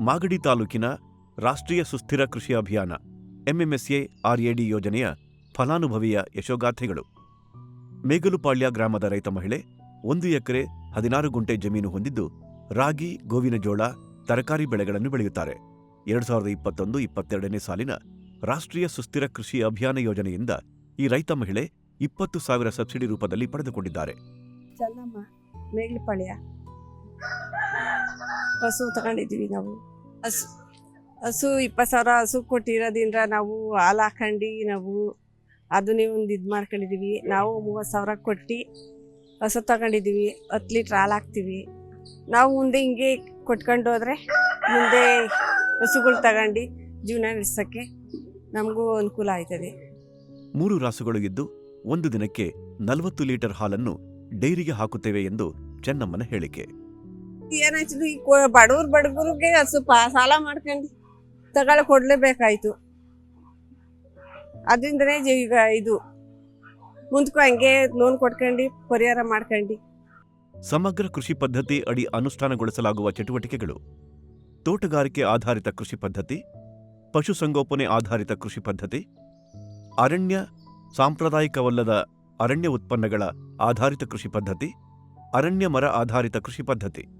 ಮಾಗಡಿ ತಾಲೂಕಿನ ರಾಷ್ಟ್ರೀಯ ಸುಸ್ಥಿರ ಕೃಷಿ ಅಭಿಯಾನ, ಎಂಎಂಎಸ್ಎ ಆರ್ಎಡಿ ಯೋಜನೆಯ ಫಲಾನುಭವಿಯ ಯಶೋಗಾಥೆಗಳು. ಮೇಗಲುಪಾಳ್ಯ ಗ್ರಾಮದ ರೈತ ಮಹಿಳೆ ಒಂದು ಎಕರೆ ಹದಿನಾರು ಗುಂಟೆ ಜಮೀನು ಹೊಂದಿದ್ದು, ರಾಗಿ, ಗೋವಿನ ಜೋಳ, ತರಕಾರಿ ಬೆಳೆಗಳನ್ನು ಬೆಳೆಯುತ್ತಾರೆ. ಎರಡು ಸಾವಿರದ ಇಪ್ಪತ್ತೊಂದು ಇಪ್ಪತ್ತೆರಡನೇ ಸಾಲಿನ ರಾಷ್ಟ್ರೀಯ ಸುಸ್ಥಿರ ಕೃಷಿ ಅಭಿಯಾನ ಯೋಜನೆಯಿಂದ ಈ ರೈತ ಮಹಿಳೆ ಇಪ್ಪತ್ತು ಸಾವಿರ ಸಬ್ಸಿಡಿ ರೂಪದಲ್ಲಿ ಪಡೆದುಕೊಂಡಿದ್ದಾರೆ. ಹಸು ತಗೊಂಡಿದ್ದೀವಿ ನಾವು. ಹಸು ಹಸು ಇಪ್ಪತ್ತು ಸಾವಿರ ಹಸು ಕೊಟ್ಟಿರೋದ್ರಿಂದ ನಾವು ಹಾಲು ಹಾಕೊಂಡು ನಾವು ಅದನ್ನೇ ಒಂದು ಇದು ಮಾಡ್ಕೊಂಡಿದ್ದೀವಿ. ನಾವು ಮೂವತ್ತು ಸಾವಿರ ಕೊಟ್ಟು ಹಸು ತಗೊಂಡಿದ್ದೀವಿ. ಹತ್ತು ಲೀಟ್ರ್ ಹಾಲು ಹಾಕ್ತೀವಿ. ನಾವು ಮುಂದೆ ಹಿಂಗೆ ಕೊಟ್ಕೊಂಡು ಹೋದರೆ ಮುಂದೆ ಹಸುಗಳು ತಗೊಂಡು ಜೀವನ ನಡೆಸೋಕ್ಕೆ ನಮಗೂ ಅನುಕೂಲ ಆಯ್ತದೆ. ಮೂರು ರಾಸುಗಳು ಇದ್ದು ಒಂದು ದಿನಕ್ಕೆ ನಲವತ್ತು ಲೀಟರ್ ಹಾಲನ್ನು ಡೈರಿಗೆ ಹಾಕುತ್ತೇವೆ ಎಂದು ಚೆನ್ನಮ್ಮನ ಹೇಳಿಕೆ. ಏನಾಯ್ತು ಈ ಬಡವ್ರ ಬಡಗರಿಗೆ ಸ್ವಲ್ಪ ಸಾಲ ಮಾಡ್ಕೊಂಡು ತಗೊಳ ಕೊಡ್ಲೇಬೇಕಾಯ್ತು ಅದರಿಂದನೇ ಈಗ ಇದು ಮುಂದಕ್ಕೂ ಹಂಗೆ ಲೋನ್ ಕೊಟ್ಕೊಂಡು, ಪರಿಹಾರ ಮಾಡ್ಕೊಂಡು. ಸಮಗ್ರ ಕೃಷಿ ಪದ್ಧತಿ ಅಡಿ ಅನುಷ್ಠಾನಗೊಳಿಸಲಾಗುವ ಚಟುವಟಿಕೆಗಳು. ತೋಟಗಾರಿಕೆ ಆಧಾರಿತ ಕೃಷಿ ಪದ್ಧತಿ ಪಶುಸಂಗೋಪನೆ ಆಧಾರಿತ ಕೃಷಿ ಪದ್ಧತಿ, ಅರಣ್ಯ ಸಾಂಪ್ರದಾಯಿಕವಲ್ಲದ ಅರಣ್ಯ ಉತ್ಪನ್ನಗಳ ಆಧಾರಿತ ಕೃಷಿ ಪದ್ಧತಿ, ಅರಣ್ಯ ಮರ ಆಧಾರಿತ ಕೃಷಿ ಪದ್ಧತಿ.